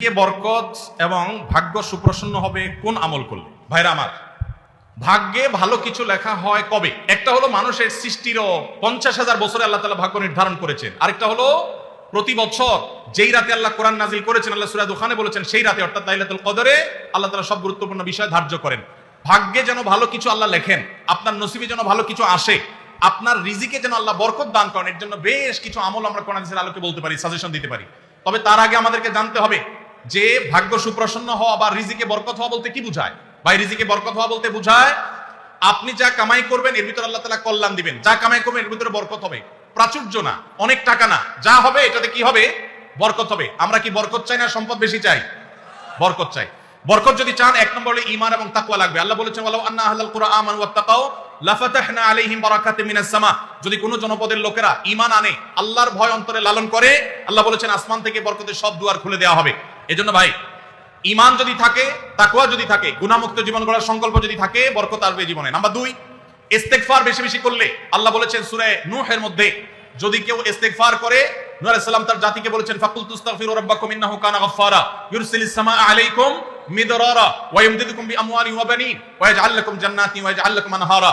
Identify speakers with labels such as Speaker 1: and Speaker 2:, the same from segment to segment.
Speaker 1: কে বরকত এবং ভাগ্য সুপ্রসন্ন হবে কোন আমল করলে? ভাইরা আমার, ভাগ্যে ভালো কিছু লেখা হয় কবে? একটা হলো মানুষের সৃষ্টিরও পঞ্চাশ হাজার বছরে আল্লাহ তালা ভাগ্য নির্ধারণ করেছেন। আরেকটা হলো প্রতি বছর যেই রাতে আল্লাহ কোরআন নাজিল করেছেন, আল্লাহ সুরাদ ওখানে বলেছেন, সেই রাতে, অর্থাৎ লাইলাতুল কদরে আল্লাহ তালা সব গুরুত্বপূর্ণ বিষয় ধার্য করেন। ভাগ্যে যেন ভালো কিছু আল্লাহ লেখেন, আপনার নসিবে যেন ভালো কিছু আসে, আপনার রিজিকে যেন আল্লাহ বরকত দান করেন, এর জন্য বেশ কিছু আমল আমরা কোরআন আলোকে বলতে পারি, সাজেশন দিতে পারি। তবে তার আগে আমাদেরকে জানতে হবে যে ভাগ্য সুপ্রসন্ন হওয়া বা রিজিকে বরকত হওয়া বলতে কি বুঝায়? বা রিজিকে বরকত হওয়া বলতে বুঝায়, আপনি যা কামাই করবেন, এর ভিতরে আল্লাহ তালা কল্যাণ দিবেন। যা কামাই করবেন, এর ভিতরে বরকত হবে। প্রাচুর্য না, অনেক টাকা না। যা হবে, এটাতে কি হবে? বরকত হবে। আমরা কি বরকত চাই না সম্পদ বেশি চাই? বরকত চাই। বরকত যদি চান, এক নম্বর হলো ঈমান এবং তাকওয়া লাগবে। আল্লাহ বলেছেন, ওয়ালাউ আন্না আহলাল কুরআন আমানু ওয়াত্তাকাও লাফাতাহনা আলাইহিম বারাকাতিম মিনাস সামা। যদি কোনো জনপদের লোকেরা ঈমান আনে, আল্লাহর ভয় অন্তরে লালন করে, আল্লাহ বলেছেন, আসমান থেকে বরকতের সব দুয়ার খুলে দেওয়া হবে। এজন্য ভাই, ঈমান যদি থাকে, তাকওয়া যদি থাকে, গুনাহমুক্ত জীবন গড়ার সংকল্প যদি থাকে, বরকত আসবে জীবনে। নাম্বার দুই, ইস্তেগফার বেশি বেশি করলে, আল্লাহ বলেছেন সূরা নূহের মধ্যে, যদি কেউ ইস্তেগফার করে আলাইহিস সালাম তার জাতিকে বলেছেন ফাকুল তুস্তাগফিরু রাব্বাকুম ইন্নাহু কানা গাফফারা ইউরসিলিস সামা আলাইকুম মিদরারা, ওয়া ইমদিদুকুম বিআমওয়ালিন ওয়া বানিন, ওয়া ইয়াজআল লাকুম জান্নাতিন ওয়া ইয়াজআল লাকুম আনহারা।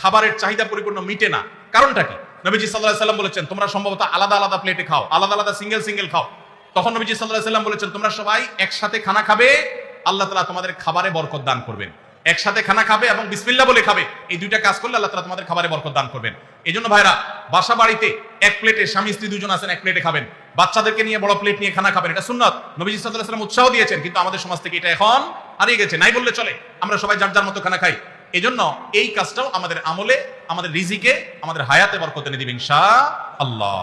Speaker 1: খাবারের চাহিদা পরিপূর্ণ মিটে না। কারণটা কি? নবীজি আলাইহি সাল্লাম বলেছেন, তোমরা সম্ভবত আলাদা আলাদা প্লেটে খাও, আলাদা আলাদা সিঙ্গেল সিঙ্গেল খাও। তখন নবীজি আলাইহি সাল্লাম বলেছেন, তোমরা সবাই একসাথে খানা খাবে, আল্লাহ তাআলা তোমাদের খাবারে বরকত দান করবেন। একসাথে খানা খাবে এবং বিসমিল্লাহ বলে খাবে। এই দুইটা কাজ করলে আল্লাহ তাআলা তোমাদের খাবারে বরকত দান করবেন। এই জন্য ভাইরা, বাসা বাড়িতে এক প্লেটে স্বামী, স্ত্রী দুজন আছেন, এক প্লেটে খাবেন। বাচ্চাদেরকে নিয়ে বড় প্লেট নিয়ে খানা খাবেন, এটা সুন্নত। নবীজি আলাইহি সাল্লাম উৎসাহ দিয়েছেন, কিন্তু আমাদের সমাজ থেকে এটা এখন হারিয়ে গেছে। নাই বললে চলে, আমরা সবাই যার যার মতো খানা খাই। এই জন্য এই কাজটাও আমাদের আমলে আমাদের রিজিকে আমাদের হায়াতে বরকত দিবেন দিবেন ইনশাআল্লাহ